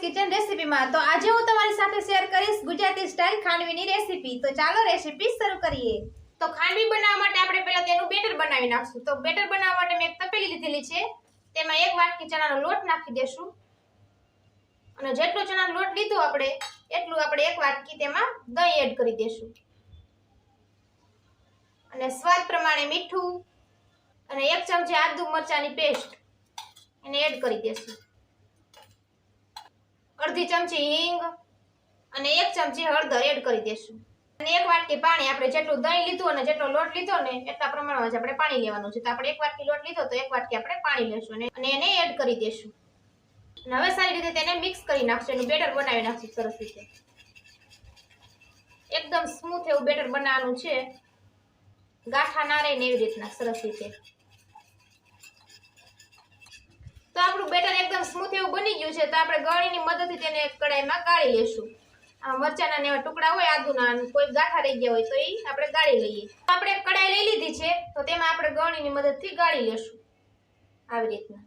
Kitchen રેસીપીમાં. તો આજે હું તમારી સાથે શેર કરીશ ગુજરાતી સ્ટાઇલ ખાંડવીની રેસીપી. તો ચાલો રેસીપી શરૂ કરીએ. તો ખાંડવી બનાવવા માટે આપણે પહેલા તેનું બેટર બનાવી નાખશું. તો બેટર બનાવવા માટે મેં એક તપેલી લીધેલી છે. તેમાં એક વાટકી ચણાનો લોટ નાખી દેશું. અને જેટલો ચણાનો લોટ લીધો આપણે, એટલું આપણે એક વાટકી તેમાં દહીં એડ કરી દેશું. અને સ્વાદ પ્રમાણે મીઠું અને એક ચમચી આદુ મરચાની પેસ્ટ એને એડ કરી દેશું. અડધી ચમચી હિંગ અને એક ચમચી હળદર એડ કરી દેશું. અને એક વાટકી પાણી આપણે જેટલું દહીં લીધું અને જેટલો લોટ લીધો ને એટલા પ્રમાણમાં જ આપણે પાણી લેવાનું છે. તો આપણે એક વાટકી લોટ લીધો તો એક વાટકી આપણે પાણી લેશું અને એને એડ કરી દેશું. અને હવે સારી રીતે તેને મિક્સ કરી નાખશું. એનું બેટર બનાવી નાખશું સરસ રીતે. એકદમ સ્મૂથ એવું બેટર બનાવવાનું છે. ગાંઠા ના રહે ને એવી રીતના સરસ રીતે. તો આપણું બેટર એકદમ સ્મૂથ એવું બની ગયું છે. તો આપણે ગળીની મદદથી તેને કડાઈમાં ગાળી લેશું. આ મરચાના એવા ટુકડા હોય, આદુના કોઈ ગાંઠા રહી ગયા હોય, તો એ આપણે ગાળી લઈએ. તો આપણે કડાઈ લઈ લીધી છે, તો તેમાં આપણે ગળણીની મદદથી ગાળી લેશું. આવી રીતના.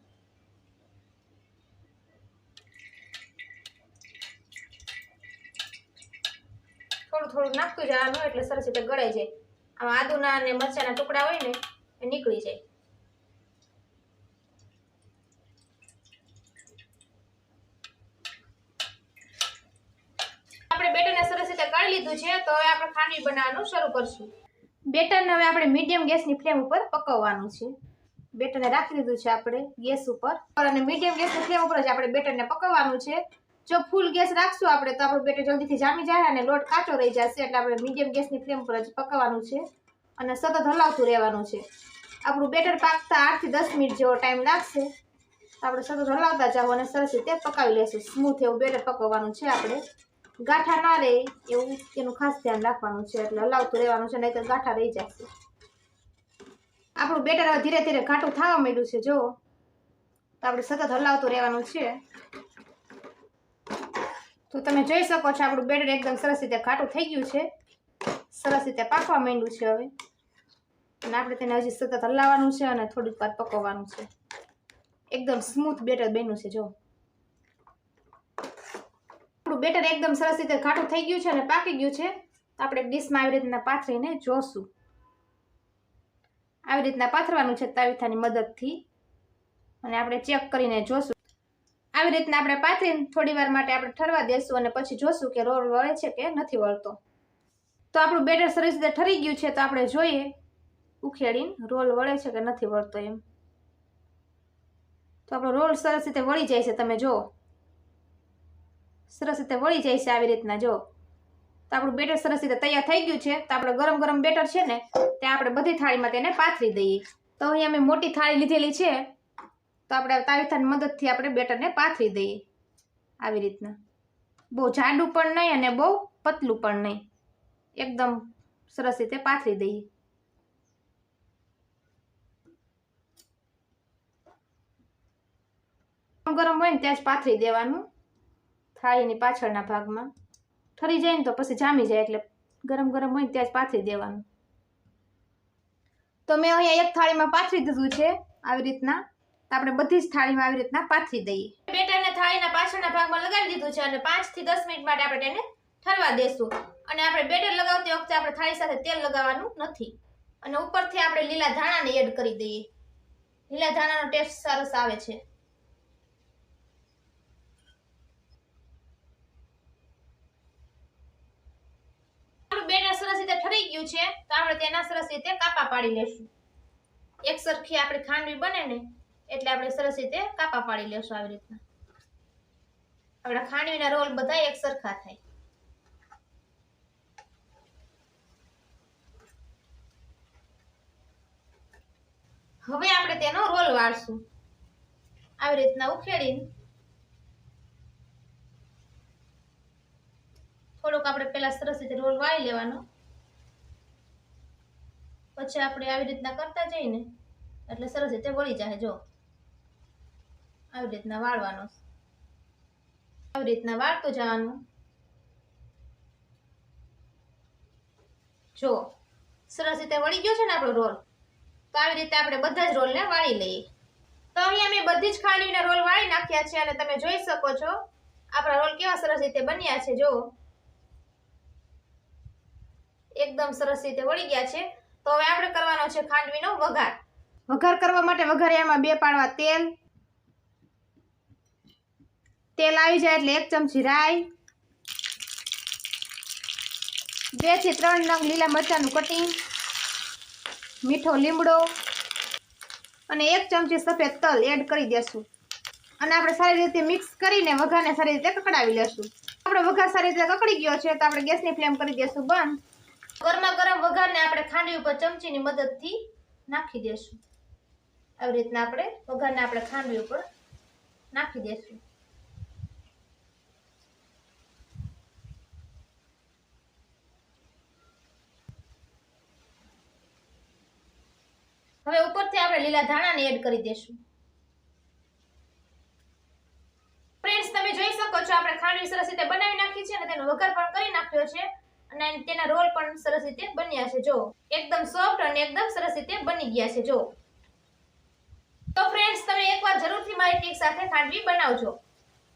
થોડું થોડું નાખતું જવાનું એટલે સરસ રીતે ગળાઈ જાય. આમાં આદુના અને મરચાના ટુકડા હોય ને, એ નીકળી જાય આપણે બેટરને સરસ લીધું છે, તો હવે આપણે ખાંડવી બનાવવાનું શરૂ કરશું. બેટરને હવે આપણે મીડિયમ ગેસની ફ્લેમ ઉપર પકવવાનું છે. બેટરને રાખી દીધું છે આપણે ગેસ ઉપર. અને મીડિયમ ગેસની ફ્લેમ ઉપર જ આપણે બેટરને પકવવાનું છે. જો ફૂલ ગેસ રાખશું આપણે, તો આપણું બેટર જલ્દીથી જામી જાય અને લોટ કાચો રહી જશે, એટલે આપણે મીડિયમ ગેસની ફ્લેમ પર જ પકવવાનું છે. અને સતત હલાવતું રહેવાનું છે. આપણું બેટર પાકતા આઠથી દસ મિનિટ જેવો ટાઈમ લાગશે. આપણે સતત હલાવતા જાઓ અને સરસ રીતે પકાવી લેશું. સ્મૂથ એવું બેટર પકવવાનું છે આપણે. ગાંઠા ના રહે એવું એનું ખાસ ધ્યાન રાખવાનું છે. એટલે હલાવતું રહેવાનું છે નહીં તો ગાંઠા રહી જશે. આપણું બેટર હવે ધીરે ધીરે ઘાટું થવા માંડ્યું છે, જો. તો આપણે સતત હલાવતું રહેવાનું છે. તો તમે જોઈ શકો છો, આપણું બેટર એકદમ સરસ રીતે ઘાટું થઈ ગયું છે. સરસ રીતે પાકવા માંડ્યું છે હવે. અને આપણે તેને હજી સતત હલાવવાનું છે અને થોડીક વાર પકવવાનું છે. એકદમ સ્મૂથ બેટર બન્યું છે, જો. બેટર એકદમ સરસ રીતે ઘાટું થઈ ગયું છે અને પાકી ગયું છે. તો આપણે ડીશમાં આવી રીતના પાથરીને જોશું. આવી રીતના પાથરવાનું છે તાવીથાની મદદથી. અને આપણે ચેક કરીને જોશું. આવી રીતના આપણે પાથરીને થોડીવાર માટે આપણે ઠરવા દેશું અને પછી જોશું કે રોલ વળે છે કે નથી વળતો. તો આપણું બેટર સરસ રીતે ઠરી ગયું છે તો આપણે જોઈએ ઉખેડીને રોલ વળે છે કે નથી વળતો એમ. તો આપણો રોલ સરસ રીતે વળી જાય છે તમે જુઓ. સરસ રીતે વળી જાય છે આવી રીતના જો. તો આપણું બેટર સરસ રીતે તૈયાર થઈ ગયું છે. તો આપણે ગરમ ગરમ બેટર છે ને, તે આપણે બધી થાળીમાં તેને પાથરી દઈએ. તો અહીંયા મેં મોટી થાળી લીધેલી છે. તો આપણે તાવીથાની મદદથી આપણે બેટરને પાથરી દઈએ. આવી રીતના. બહુ જાડું પણ નહીં અને બહુ પતલું પણ નહીં. એકદમ સરસ રીતે પાથરી દઈએ. ગરમ હોય ને ત્યાં જ પાથરી દેવાનું. થાળીની પાછળના ભાગમાં. ઠરી જાય ને તો પછી જામી જાય એટલે ગરમ ગરમ હોય ત્યાં જ પાથરી દેવાનું. તો મેં અહીંયા એક થાળીમાં પાથરી દીધું છે આવી રીતના. આપણે બધી જ થાળીમાં આવી રીતના પાથરી દઈએ. બેટરને થાળીના પાછળના ભાગમાં લગાવી દીધું છે અને પાંચથી દસ મિનિટ માટે આપણે તેને ઠરવા દેશું. અને આપણે બેટર લગાવતી વખતે આપણે થાળી સાથે તેલ લગાવવાનું નથી. અને ઉપરથી આપણે લીલા ધાણાને એડ કરી દઈએ. લીલા ધાણાનો ટેસ્ટ સરસ આવે છે આપણું બેટર સરસ રીતે ઠરી ગયું છે, તો આપણે તેના સરસ રીતે કાપા પાડી લેશું. એક સરખી આપણી ખાંડવી બને ને, એટલે આપણે સરસ રીતે કાપા પાડી લેશું આવી રીતના. આપણા ખાંડવીના રોલ બધા એક સરખા થાય. હવે આપણે તેનો રોલ વાળશું. આવી રીતના ઉખેડીને. થોડુંક આપણે પેલા સરસ રીતે રોલ વાળી લેવાનો. પછી આપણે આવી રીતના કરતા જઈને એટલે સરસ રીતે વળી જાય જો. આવી રીતના વાળવાનો. આવી રીતના વાળતું જવાનું. જો, સરસ રીતે વળી ગયો છે ને આપણો રોલ. તો આવી રીતે આપણે બધા જ રોલને વાળી લઈએ. તો અહીંયા મેં બધી જ ખાંડવીના રોલ વાળી નાખ્યા છે અને તમે જોઈ શકો છો, આપણા રોલ કેવા સરસ રીતે બન્યા છે, જો. એકદમ સરસ રીતે વળી ગયા છે. તો હવે આપણે કરવાનો છે ખાંડવીનો વઘાર. વઘાર કરવા માટે વઘારિયામાં બે પાડવા તેલ. તેલ આવી જાય એટલે એક ચમચી રાઈ. બેથી ત્રણ નંગ લીલા મરચાંનું કટિંગ. મીઠો લીમડો. અને એક ચમચી સફેદ તલ એડ કરી દેશું. અને આપણે સારી રીતે મિક્સ કરીને વઘારને સારી રીતે કકડાવી લેશું. આપણો વઘાર સારી રીતે કકડી ગયો છે તો આપણે ગેસની ફ્લેમ કરી દેશું બંધ. ગરમા ગરમ વઘારને આપણે ખાંડવી ઉપર ચમચીની મદદથી નાખી દેશું. આવી રીતના આપણે વઘારને આપણે ખાંડવી ઉપર નાખી દેશું. હવે ઉપરથી આપણે લીલા ધાણાને એડ કરી દેશું. ફ્રેન્ડ્સ તમે જોઈ શકો છો, આપણે ખાંડવી સરસ રીતે બનાવી નાખી છે અને તેનો વઘાર પણ કરી નાખ્યો છે. અને તેના રોલ પણ સરસ રીતે બન્યા છે, જો. એકદમ સોફ્ટ અને એકદમ સરસ રીતે બની ગયા છે, જો. તો ફ્રેન્ડ્સ તમે એકવાર જરૂરથી મારી ટીક સાથે ખાંડવી બનાવજો.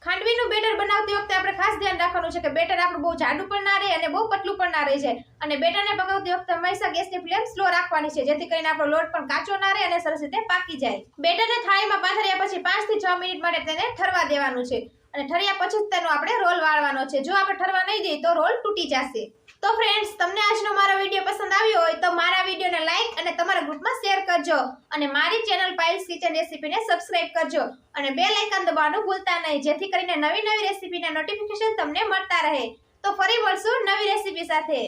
ખાંડવીનું બેટર બનાવતી વખતે આપણે ખાસ ધ્યાન રાખવાનું છે કે બેટર આપણું બહુ જાડું પણ ના રહે અને બહુ પતલું પણ ના રહે જાય. અને બેટરને પકાવતી વખતે હંમેશા ગેસની ફ્લેમ સ્લો રાખવાની છે, જેથી કરીને આપણો લોટ પણ કાચો ના રહે અને સરસ રીતે પાકી જાય. બેટરને થાળીમાં પાથર્યા પછી પાંચથી છ મિનિટ માટે તેને ઠરવા દેવાનું છે. અને ઠર્યા પછી જ તેનો આપણે રોલ વાળવાનો છે. જો આપણે ઠરવા નહીં દઈએ તો રોલ તૂટી જશે. તો ફ્રેન્ડ્સ તમને આજનો મારો વીડિયો પસંદ આવ્યો હોય તો મારા વિડીયોને લાઈક અને તમારા ગ્રુપમાં શેર કરજો. અને મારી ચેનલ પાઇલ્સ કિચન રેસીપીને સબસ્ક્રાઇબ કરજો. અને બે લાઇકન દબાવવાનું ભૂલતા નહીં, જેથી કરીને નવી નવી રેસીપીના નોટિફિકેશન તમને મળતા રહે. તો ફરી મળશું નવી રેસીપી સાથે.